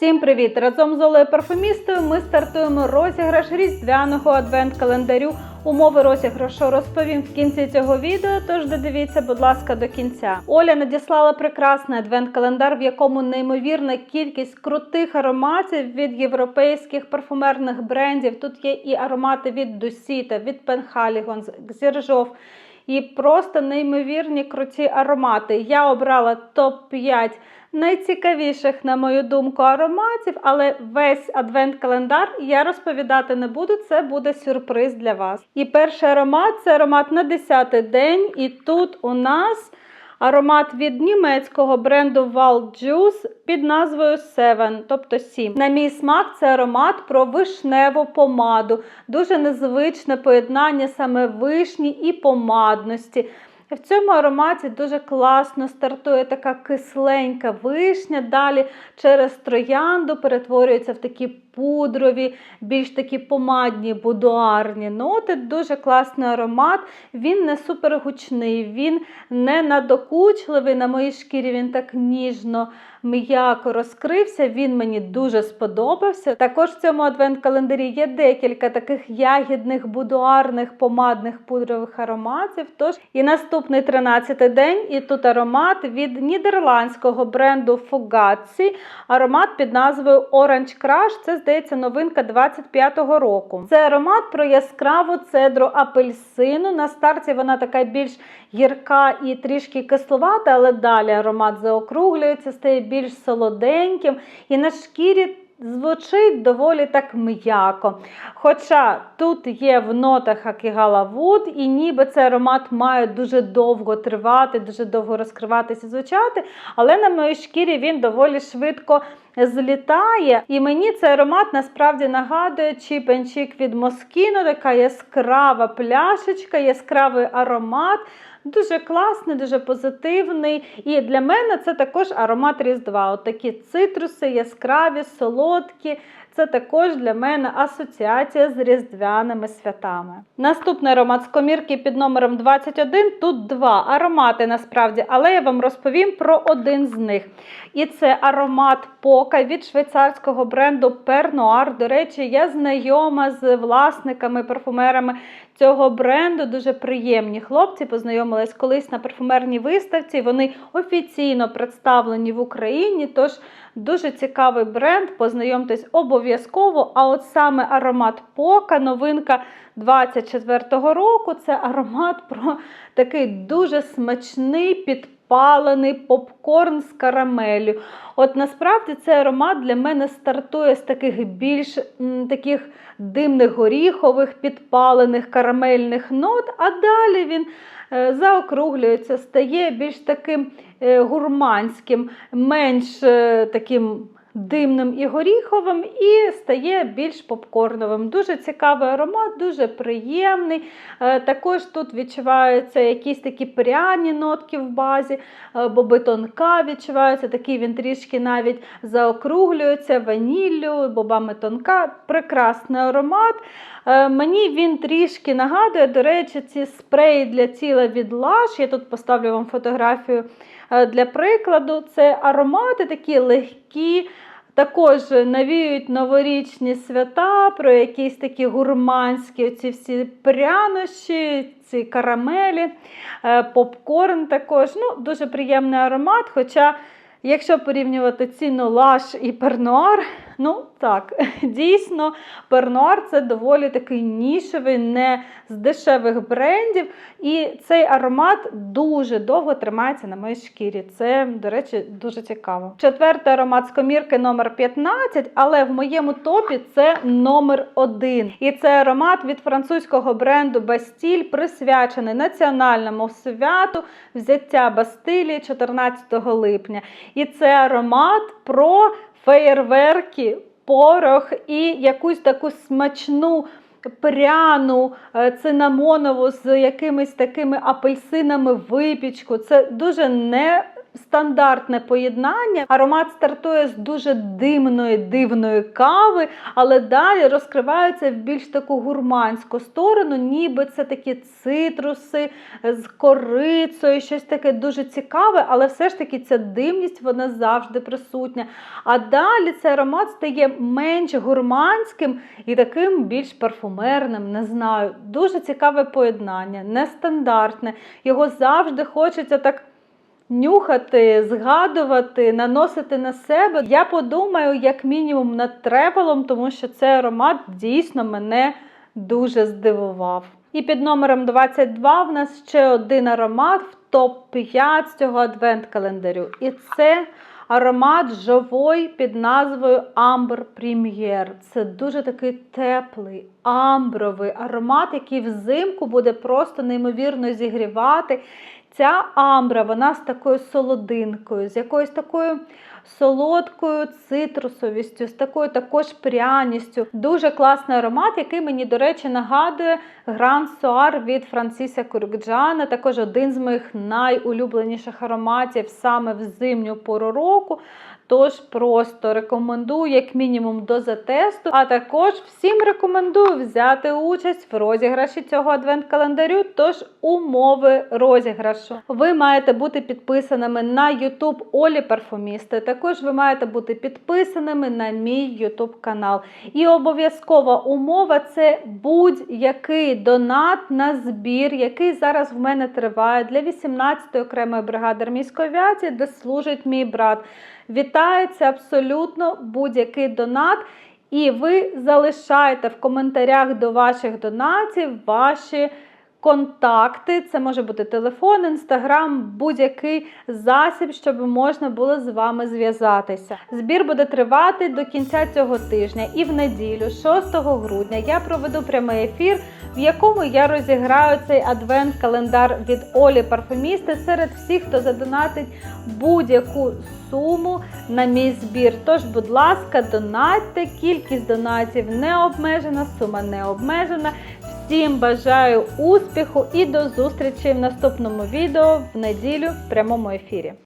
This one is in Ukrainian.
Всім привіт! Разом з Олею Парфумістою ми стартуємо розіграш різдвяного адвент-календарю. Умови розіграшу розповім в кінці цього відео, тож додивіться, будь ласка, до кінця. Оля надіслала прекрасний адвент-календар, в якому неймовірна кількість крутих ароматів від європейських парфумерних брендів. Тут є і аромати від Дусіта, від Пенхалігон, Зіржов. І просто неймовірні круті аромати. Я обрала топ-5 найцікавіших, на мою думку, ароматів, але весь адвент-календар я розповідати не буду. Це буде сюрприз для вас. І перший аромат це аромат на 10-й день. І тут у нас аромат від німецького бренду Wild Juice під назвою Seven, тобто 7. На мій смак, це аромат про вишневу помаду. Дуже незвичне поєднання саме вишні і помадності. В цьому ароматі дуже класно стартує така кисленька вишня. Далі через троянду перетворюється в такі пудрові, більш такі помадні, будуарні ноти. Дуже класний аромат. Він не супергучний, він не надокучливий. На моїй шкірі він так ніжно. М'яко розкрився, він мені дуже сподобався. Також в цьому адвент-календарі є декілька таких ягідних, будуарних, помадних пудрових ароматів. Тож і наступний 13-й день, і тут аромат від нідерландського бренду Fugazi. Аромат під назвою Orange Crush. Це, здається, новинка 25-го року. Це аромат про яскраву цедру апельсину. На старті вона така більш гірка і трішки кисловата, але далі аромат заокруглюється, стає більш солоденьким. І на шкірі звучить доволі так м'яко. Хоча тут є в нотах Акігала Вуд, і ніби цей аромат має дуже довго тривати, дуже довго розкриватися, звучати, але на моїй шкірі він доволі швидко злітає. І мені цей аромат насправді нагадує чіпенчик від Москіно, така яскрава пляшечка, яскравий аромат. Дуже класний, дуже позитивний. І для мене це також аромат Різдва. От такі цитруси, яскраві, солодкі. Це також для мене асоціація з різдвяними святами. Наступний аромат з комірки під номером 21. Тут два аромати насправді, але я вам розповім про один з них. І це аромат Пока від швейцарського бренду Noir. До речі, я знайома з власниками, парфумерами цього бренду. Дуже приємні хлопці. Познайомились колись на парфумерній виставці. Вони офіційно представлені в Україні. Тож дуже цікавий бренд. Познайомтесь обов'язково. А от саме аромат Пока, новинка 24-го року. Це аромат про такий дуже смачний підпалений попкорн з карамелю. От насправді цей аромат для мене стартує з таких більш м, таких димних горіхових, підпалених карамельних нот, а далі він е, заокруглюється, стає більш таким е, гурманським, менш е, таким. Димним і горіховим, і стає більш попкорновим. Дуже цікавий аромат, дуже приємний. Е, Також тут відчуваються якісь такі пряні нотки в базі, е, боби тонка відчуваються, такий він трішки навіть заокруглюється ваніллю, бобами тонка. Прекрасний аромат. Е, Мені він трішки нагадує, до речі, ці спреї для тіла від Lush. Я тут поставлю вам фотографію для прикладу. Це аромати такі легкі. Також навіють новорічні свята, про якісь такі гурманські оці всі прянощі, ці карамелі, е, попкорн також. Ну, Дуже приємний аромат. Хоча, якщо порівнювати ціну Лаш і Пернуар, ну так, дійсно, Пернуар це доволі такий нішевий, не з дешевих брендів. І цей аромат дуже довго тримається на моїй шкірі. Це, до речі, дуже цікаво. Четвертий аромат з комірки номер 15, але в моєму топі це номер 1. І це аромат від французького бренду Бастіль, присвячений національному святу взяття Бастилії 14 липня. І це аромат про феєрверки, порох і якусь таку смачну. Пряну, е, цинамонову з якимись такими апельсинами випічку. Це дуже не стандартне поєднання. Аромат стартує з дуже димної, дивної кави, але далі розкривається в більш таку гурманську сторону, ніби це такі цитруси з корицею, щось таке дуже цікаве, але все ж таки ця димність вона завжди присутня. А далі цей аромат стає менш гурманським і таким більш парфумерним, не знаю. Дуже цікаве поєднання, нестандартне. Його завжди хочеться так. Нюхати, згадувати, наносити на себе. Я подумаю, як мінімум, над тревелом, тому що цей аромат дійсно мене дуже здивував. І під номером 22 в нас ще один аромат в топ-5 цього адвент-календарю. І це аромат живой під назвою Амбр Прем'єр. Це дуже такий теплий, амбровий аромат, який взимку буде просто неймовірно зігрівати. Ця амбра, вона з такою солодинкою, з якоюсь такою солодкою цитрусовістю, з такою також пряністю. Дуже класний аромат, який мені, до речі, нагадує Гран Суар від Франсіса Куркджана. Також один з моїх найулюбленіших ароматів саме в зимню пору року. Тож просто рекомендую, як мінімум, до затесту. А також всім рекомендую взяти участь в розіграші цього адвент-календарю. Тож умови розіграшу. Ви маєте бути підписаними на YouTube Олі Парфумісти. Також ви маєте бути підписаними на мій YouTube канал. І обов'язкова умова це будь-який донат на збір, який зараз в мене триває для 18-ї окремої бригади армійської авіації, де служить мій брат. Вітається абсолютно будь-який донат. І ви залишаєте в коментарях до ваших донатів ваші контакти. Це може бути телефон, інстаграм, будь-який засіб, щоб можна було з вами зв'язатися. Збір буде тривати до кінця цього тижня і в неділю, 6 грудня, я проведу прямий ефір, в якому я розіграю цей адвент-календар від Олі Парфумісти серед всіх, хто задонатить будь-яку суму на мій збір. Тож, будь ласка, донатьте, кількість донатів не обмежена, сума не обмежена. Всім бажаю успіху і до зустрічі в наступному відео в неділю в прямому ефірі.